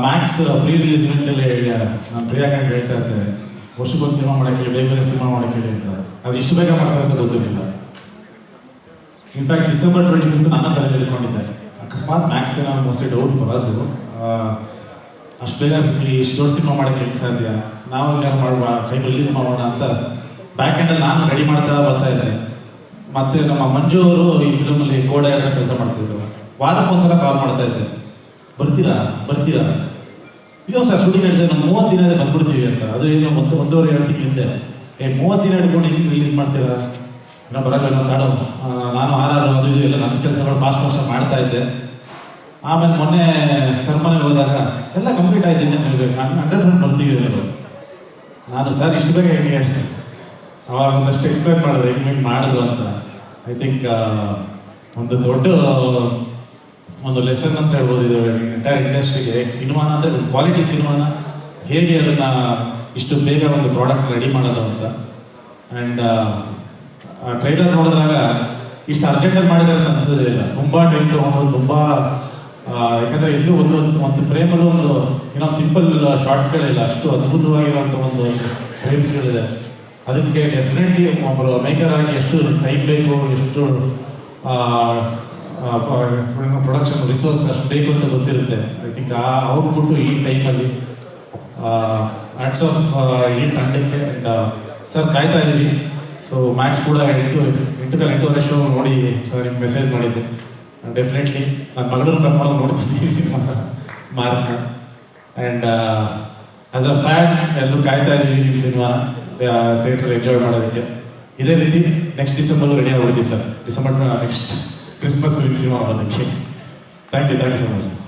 Max pre release ಇವೆಂಟಲ್ಲಿ ನಾನು ಪ್ರಿಯಾಂಕ ಹೇಳ್ತಾ ಇದ್ದೆ ವರ್ಷಕ್ಕೊಂದು ಸಿನಿಮಾ ಮಾಡಕ್ಕೆ ಬೇಗ ಬೇಗ ಸಿನಿಮಾ ಮಾಡಕ್ಕೆ ಹೇಳಿ ಅಂತ. ಅದು ಇಷ್ಟು ಬೇಗ ಮಾಡ್ತಾರೆ ಅಂತ ಗೊತ್ತಿರಲಿಲ್ಲ. ಇನ್ಫ್ಯಾಕ್ಟ್ ಡಿಸೆಂಬರ್ ಟ್ವೆಂಟಿ ಫಿಫ್ತ್ ನನ್ನ ತಲೆಯಲ್ಲಿ ಇಟ್ಕೊಂಡಿದ್ದೆ. ಅಕಸ್ಮಾತ್ ಮ್ಯಾಕ್ಸ್ ನಾನು ಮೋಸ್ಟ್ಲಿ ಡೌಟ್ ಬರೋದು. ಅಷ್ಟು ಬೇಗ ಇಷ್ಟು ದೊಡ್ಡ ಸಿನಿಮಾ ಮಾಡಕ್ಕೆ ಹೆಂಗೆ ಸಾಧ್ಯ? ನಾವು ಯಾರು ಮಾಡುವ ಟೈಮ್ ರಿಲೀಸ್ ಮಾಡೋಣ ಅಂತ ಬ್ಯಾಕ್ ಎಂಡಲ್ಲಿ ನಾನು ರೆಡಿ ಮಾಡ್ತಾ ಬರ್ತಾ ಇದ್ದೆ. ಮತ್ತೆ ನಮ್ಮ ಮಂಜು ಅವರು ಈ ಫಿಲ್ಮಲ್ಲಿ ಕೋಡ ಕೆಲಸ ಮಾಡ್ತಿದ್ರು. ವಾರಕ್ಕೊಂದ್ಸಲ ಕಾಲ್ ಮಾಡ್ತಾ ಇದ್ದೆ. ಬರ್ತೀರಾ? ಬರ್ತೀರಾ? ಅಯ್ಯೋ ಸರ್ ಶೂಟಿಂಗ್ ಹೇಳಿದೆ ನಾವು ಮೂವತ್ತು ದಿನ ಬಂದ್ಬಿಡ್ತೀವಿ ಅಂತ. ಅದು ಏನು ಒಂದು ಒಂದೂವರೆ, ಎರಡು ತಿಂಗಳ ಹಿಂದೆ. ಏ, ಮೂವತ್ತು ದಿನ ಹಿಡ್ಕೊಂಡು ಹಿಂಗೆ ರಿಲೀಸ್ ಮಾಡ್ತೀರಾ? ಏನೋ ಬರಲ್ಲ ನಾವು ತಾಡೋ ನಾನು ಆರಾರು ಅದು ಇದು ಎಲ್ಲ ನನ್ನ ಕೆಲಸಗಳು ಫಾಸ್ಟ್ ಫಾಸ್ಟ್ ಮಾಡ್ತಾ ಇದ್ದೆ. ಆಮೇಲೆ ಮೊನ್ನೆ ಸರ್ಮನೆ ಹೋದಾಗ ಎಲ್ಲ ಕಂಪ್ಲೀಟ್ ಆಯ್ತು ಇನ್ನೇನು ಹೇಳ್ಬೇಕು. ಹಂಡ್ರೆಡ್ ಪರ್ಸೆಂಟ್ ಬರ್ತೀವಿ ಅಂದ್ರು. ನಾನು ಸರ್ ಇಷ್ಟು ಬೇಗ ಹೇಗೆ? ಅವಾಗ ಒಂದಷ್ಟು ಎಕ್ಸ್ಪ್ಲೈನ್ ಮಾಡಿದ್ರು, ಹೆಂಗೆ ಮಾಡಿದ್ರು ಅಂತ. ಐ ಥಿಂಕ್ ಒಂದು ದೊಡ್ಡ ಒಂದು ಲೆಸನ್ ಅಂತ ಹೇಳ್ಬೋದು. ಇದು ಎಂಟೈರ್ ಇಂಡಸ್ಟ್ರಿಗೆ ಸಿನಿಮಾನ ಅಂದರೆ ಒಂದು ಕ್ವಾಲಿಟಿ ಸಿನಿಮಾನ. ಹೇಗೆ ಅದನ್ನು ಇಷ್ಟು ಬೇಗ ಒಂದು ಪ್ರಾಡಕ್ಟ್ ರೆಡಿ ಮಾಡೋದು ಅಂತ. ಆ್ಯಂಡ್ ಟ್ರೈಲರ್ ನೋಡಿದ್ರಾಗ ಇಷ್ಟು ಅರ್ಜೆಂಟಲ್ಲಿ ಮಾಡಿದ್ದಾರೆ ಅಂತ ಅನ್ಸೋದೇ ಇಲ್ಲ. ತುಂಬ ಟೈಮ್ ತೊಗೊಂಡು ತುಂಬ ಯಾಕಂದರೆ ಇಲ್ಲೂ ಒಂದು ಒಂದು ಒಂದು ಫ್ರೇಮಲ್ಲೂ ಒಂದು ಇನ್ನೊಂದು ಸಿಂಪಲ್ ಶಾರ್ಟ್ಸ್ಗಳಿಲ್ಲ ಅಷ್ಟು ಅದ್ಭುತವಾಗಿರುವಂಥ ಒಂದು ಫ್ರೇಮ್ಸ್ಗಳಿದೆ ಅದಕ್ಕೆ ಡೆಫಿನೆಟ್ಲಿ ಒಬ್ಬರು ಮೇಕರ್ ಆಗಿ ಎಷ್ಟು ಟೈಮ್ ಬೇಕು, ಎಷ್ಟು ಪ್ರೊಡಕ್ಷನ್ ರಿಸೋರ್ಸ್ ಅಷ್ಟು ಬೇಕು ಅಂತ ಗೊತ್ತಿರುತ್ತೆ. ಐ ಥಿಂಕ್ ಆ ಔಟ್ಪುಟ್ಟು ಈ ಟೈಮಲ್ಲಿ ಆಟ್ಸ್ ಆಫ್ ಈ ತಂಡಕ್ಕೆ ಆ್ಯಂಡ್ ಸರ್ ಕಾಯ್ತಾ ಇದ್ದೀವಿ. ಸೊ ಮ್ಯಾಕ್ಸ್ ಕೂಡ ಎಂಟು ಎಂಟು ಕಾಲ ಎಂಟೂವರೆ ಶೋ ನೋಡಿ ಸರ್ ನಿಮ್ಗೆ ಮೆಸೇಜ್ ಮಾಡಿದ್ದೆ. ಡೆಫಿನೆಟ್ಲಿ ನಾನು ಮಗಳೂರು ಕರ್ಕೊಂಡು ನೋಡ್ತಿದ್ದೀನಿ cinema. Mark and as a fan ಎಲ್ಲರೂ ಕಾಯ್ತಾ ಇದ್ದೀವಿ ನಿಮ್ಮ ಸಿನಿಮಾ. ಥಿಯೇಟ್ರಲ್ಲಿ ಎಂಜಾಯ್ ಮಾಡೋದಕ್ಕೆ. ಇದೇ ರೀತಿ next December ready ಆಗ್ಬಿಡ್ತೀವಿ sir December next Christmas week, you know, the. Thank you, thank you so much.